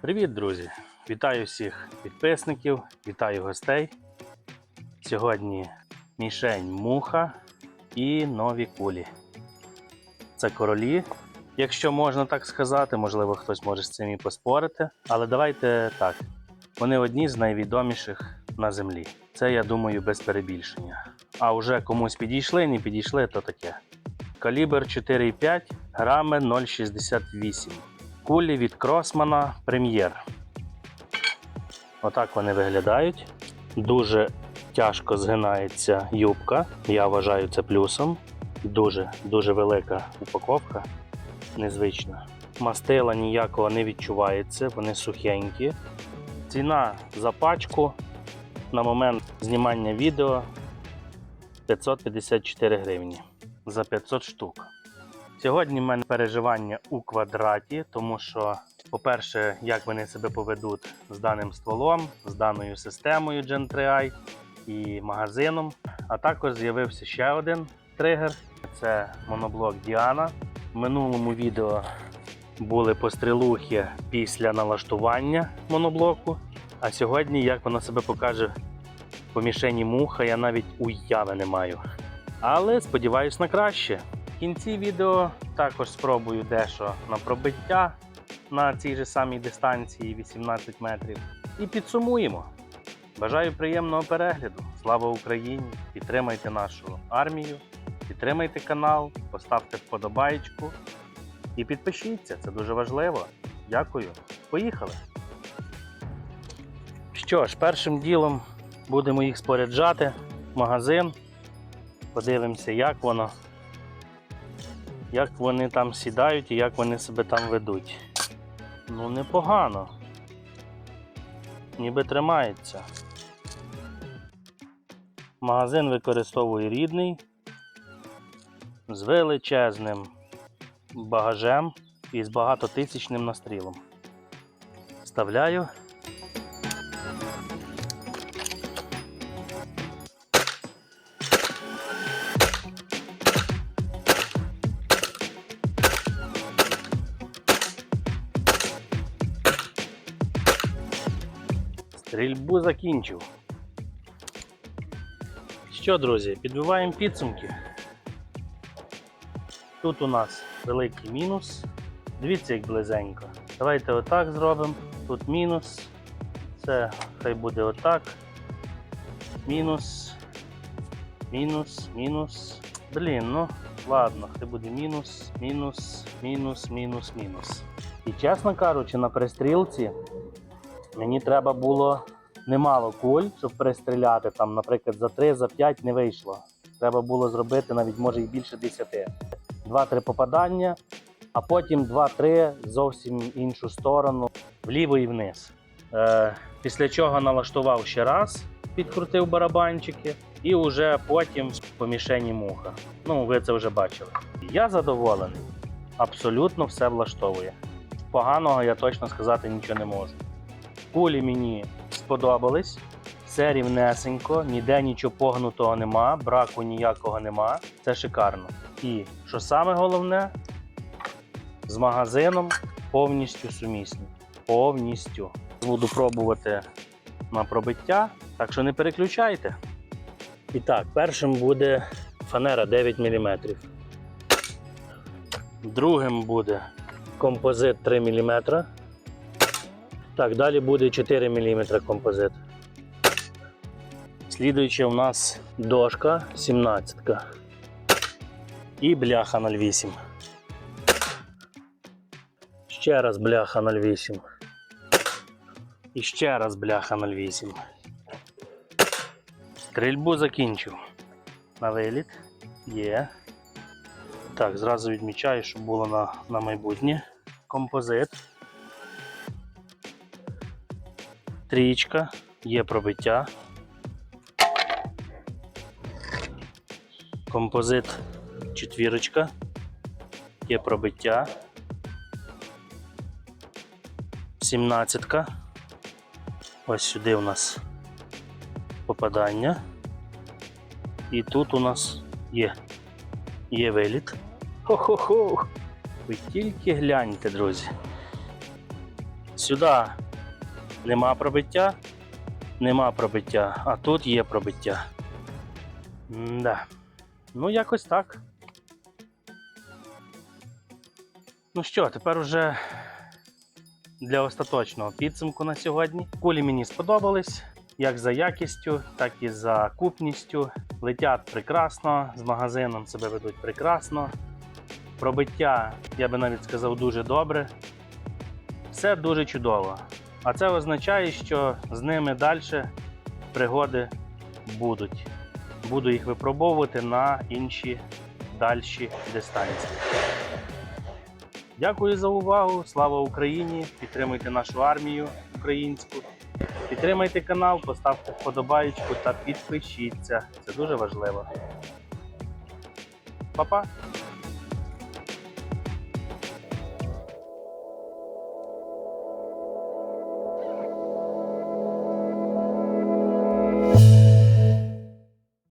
Привіт, друзі! Вітаю всіх підписників, вітаю гостей. Сьогодні мішень муха і нові кулі. Це королі, якщо можна так сказати, можливо, хтось може з цим і поспорити. Але давайте так. Вони одні з найвідоміших на землі. Це, я думаю, без перебільшення. А вже комусь підійшли, не підійшли, то таке. Калібр 4,5, грами 0,68. Кулі від Кросмана Прем'єр. Отак вони виглядають. Дуже тяжко згинається юбка. Я вважаю це плюсом. Дуже дуже велика упаковка. Незвична. Мастила ніякого не відчувається, вони сухенькі. Ціна за пачку на момент знімання відео 554 гривні за 500 штук. Сьогодні в мене переживання у квадраті, тому що, по-перше, як вони себе поведуть з даним стволом, з даною системою Gen 3i і магазином. А також з'явився ще один тригер це моноблок Діана. В минулому відео були пострілухи після налаштування моноблоку. А сьогодні, як воно себе покаже по мішені муха, я навіть уяви не маю. Але сподіваюсь на краще. В кінці відео також спробую дещо на пробиття на цій же самій дистанції 18 метрів. І підсумуємо. Бажаю приємного перегляду. Слава Україні! Підтримайте нашу армію, підтримайте канал, поставте вподобайку і підпишіться, це дуже важливо. Дякую. Поїхали! Що ж, першим ділом будемо їх споряджати в магазин. Подивимося, як воно як вони там сідають і як вони себе там ведуть. Ну, непогано. Ніби тримається. Магазин використовує рідний з величезним багажем і з багатотисячним настрілом. Вставляю. Стрільбу закінчив. Що, друзі, підбиваємо підсумки. Тут у нас великий мінус. Дивіться, як близенько. Давайте отак зробимо. Тут мінус. Це хай буде отак. Мінус. Мінус, мінус. Блін, ну ладно, хай буде мінус, мінус, мінус, мінус, мінус. І чесно кажучи, на пристрілці Мені треба було немало куль, щоб перестріляти. Там, наприклад, за 3, за 5 не вийшло. Треба було зробити навіть може і більше 10. Два-три попадання, а потім 2-3 зовсім іншу сторону, вліво і вниз. Е, після чого налаштував ще раз, підкрутив барабанчики, і вже потім по мішені муха. Ну, ви це вже бачили. Я задоволений. Абсолютно все влаштовує. Поганого я точно сказати нічого не можу. Кулі мені сподобались. Все рівнесенько, ніде нічого погнутого нема, браку ніякого нема. Це шикарно. І що саме головне, з магазином повністю сумісні. Повністю. Буду пробувати на пробиття, так що не переключайте. І так, першим буде фанера 9 мм. Другим буде композит 3 мм. Так, далі буде 4 мм композит. Слідуючи у нас дошка 17. І бляха 08. Ще раз бляха 08. І ще раз бляха 08. Стрільбу закінчив. На виліт. Є. Так, зразу відмічаю, щоб було на, на майбутнє. Композит. Трієчка, є пробиття. Композит четвірочка. Є пробиття. Сімнадцятка. Ось сюди у нас попадання. І тут у нас є, є виліт. Хо-хо-хо! Ви тільки гляньте, друзі. Сюди нема пробиття, нема пробиття, а тут є пробиття. Да. Ну, якось так. Ну що, тепер уже для остаточного підсумку на сьогодні. Кулі мені сподобались як за якістю, так і за купністю. Летять прекрасно, з магазином себе ведуть прекрасно. Пробиття, я би навіть сказав, дуже добре. Все дуже чудово. А це означає, що з ними далі пригоди будуть. Буду їх випробовувати на інші дальші дистанції. Дякую за увагу. Слава Україні! Підтримуйте нашу армію українську. Підтримайте канал, поставте вподобайку та підпишіться. Це дуже важливо. Па-па!